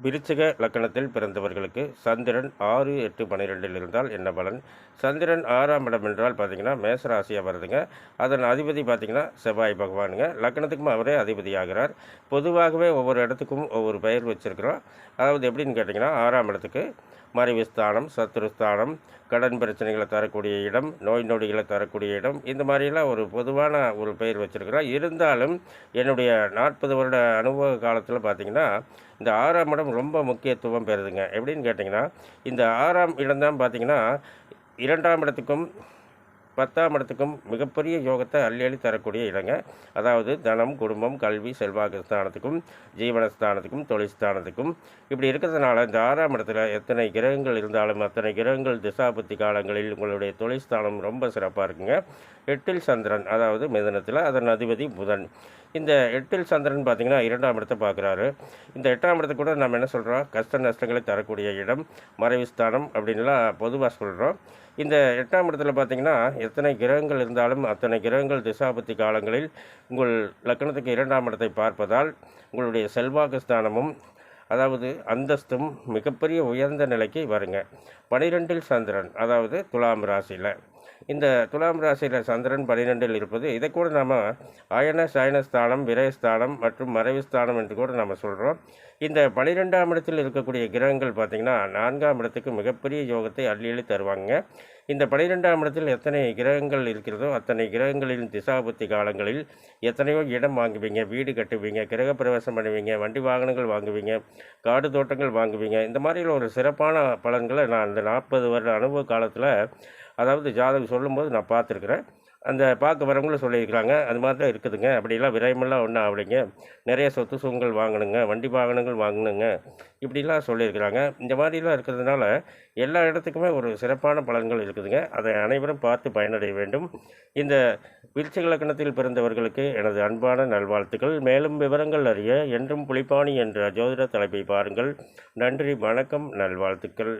விருச்சிக லக்கணத்தில் பிறந்தவர்களுக்கு சந்திரன் ஆறு எட்டு பன்னிரெண்டில் இருந்தால் என்ன பலன்? சந்திரன் ஆறாம் இடம் என்றால் பார்த்தீங்கன்னா மேசராசியாக வருதுங்க. அதன் அதிபதி பார்த்தீங்கன்னா செவ்வாய் பகவானுங்க. லக்கணத்துக்கும் அவரே அதிபதியாகிறார். பொதுவாகவே ஒவ்வொரு இடத்துக்கும் ஒவ்வொரு பெயர் வச்சுருக்கிறோம். அதாவது எப்படின்னு கேட்டிங்கன்னா ஆறாம் இடத்துக்கு மறைவு ஸ்தானம் சத்துருஸ்தானம் கடன் பிரச்சனைகளை தரக்கூடிய இடம் நோய் நொடிகளை தரக்கூடிய இடம் இந்த மாதிரிலாம் ஒரு பொதுவான ஒரு பெயர் வச்சுருக்கிறோம். இருந்தாலும் என்னுடைய நாற்பது வருட அனுபவ காலத்தில் பார்த்திங்கன்னா இந்த ஆறாம் இடம் ரொம்ப முக்கியத்துவம் பெறுதுங்க. எப்படின்னு கேட்டிங்கன்னா இந்த ஆறாம் இடம் தான் பார்த்திங்கன்னா இரண்டாம் இடத்துக்கும் பத்தாம் இடத்துக்கும் மிகப்பெரிய யோகத்தை அள்ளி அள்ளி தரக்கூடிய இடங்க. அதாவது தனம் குடும்பம் கல்வி செல்வாக்கு ஸ்தானத்துக்கும் ஜீவனஸ்தானத்துக்கும் தொழில் ஸ்தானத்துக்கும் இப்படி இருக்கிறதுனால இந்த ஆறாம் இடத்துல எத்தனை கிரகங்கள் இருந்தாலும் அத்தனை கிரகங்கள் திசாபுத்தி காலங்களில் உங்களுடைய தொழில் ஸ்தானம் ரொம்ப சிறப்பாக இருக்குங்க. எட்டில் சந்திரன் அதாவது மிதனத்தில் அதன் அதிபதி புதன். இந்த எட்டில் சந்திரன் பார்த்திங்கன்னா இரண்டாம் இடத்தை பார்க்குறாரு. இந்த எட்டாம் இடத்தை கூட நம்ம என்ன சொல்கிறோம் கஷ்ட நஷ்டங்களை தரக்கூடிய இடம் மறைவு ஸ்தானம் அப்படின்லாம் பொதுவாக சொல்கிறோம் இந்த எட்டாம் இடத்துல பார்த்தீங்கன்னா எத்தனை கிரகங்கள் இருந்தாலும் அத்தனை கிரகங்கள் திசாபத்தி காலங்களில் உங்கள் லக்கணத்துக்கு இரண்டாம் இடத்தை பார்ப்பதால் உங்களுடைய செல்வாக்கு ஸ்தானமும் அதாவது அந்தஸ்தும் மிகப்பெரிய உயர்ந்த நிலைக்கு வருங்க. பனிரெண்டில் சந்திரன் அதாவது துலாம் ராசியில். இந்த துலாம் ராசியில் சந்திரன் பனிரெண்டில் இருப்பது இதை கூட நாம் அயன சயன ஸ்தானம் விரயஸ்தானம் மற்றும் மறைவு ஸ்தானம் என்று கூட நம்ம சொல்கிறோம் இந்த பனிரெண்டாம் இடத்தில் இருக்கக்கூடிய கிரகங்கள் பார்த்திங்கன்னா நான்காம் இடத்துக்கு மிகப்பெரிய யோகத்தை அள்ளி அள்ளி தருவாங்க. இந்த பனிரெண்டாம் இடத்தில் எத்தனை கிரகங்கள் இருக்கிறதோ அத்தனை கிரகங்களின் திசாபுத்தி காலங்களில் எத்தனையோ இடம் வாங்குவீங்க வீடு கட்டுவீங்க கிரக பிரவேசம் பண்ணுவீங்க வண்டி வாகனங்கள் வாங்குவீங்க காடு தோட்டங்கள் வாங்குவீங்க. இந்த மாதிரியில் ஒரு சிறப்பான பலன்களை நான் இந்த நாற்பது வருட அனுபவ காலத்தில் அதாவது ஜாதகம் சொல்லும்போது நான் பார்த்துருக்குறேன். அந்த பார்க்க வரவங்களும் சொல்லியிருக்கிறாங்க. அது மாதிரி தான் இருக்குதுங்க. அப்படிலாம் விரயமெல்லாம் ஒன்றும் ஆகலைங்க. நிறைய சொத்து சுகங்கள் வாங்கணுங்க. வண்டி வாகனங்கள் வாங்கணுங்க. இப்படிலாம் சொல்லியிருக்கிறாங்க. இந்த மாதிரிலாம் இருக்கிறதுனால எல்லா இடத்துக்குமே ஒரு சிறப்பான பலன்கள் இருக்குதுங்க. அதை அனைவரும் பார்த்து பயனடைய வேண்டும். இந்த விருச்சிக லக்கணத்தில் பிறந்தவர்களுக்கு எனது அன்பான நல்வாழ்த்துக்கள். மேலும் விவரங்கள் அறிய என்றும் புலிப்பாணி என்ற ஜோதிட தலைப்பை பாருங்கள். நன்றி வணக்கம் நல்வாழ்த்துக்கள்.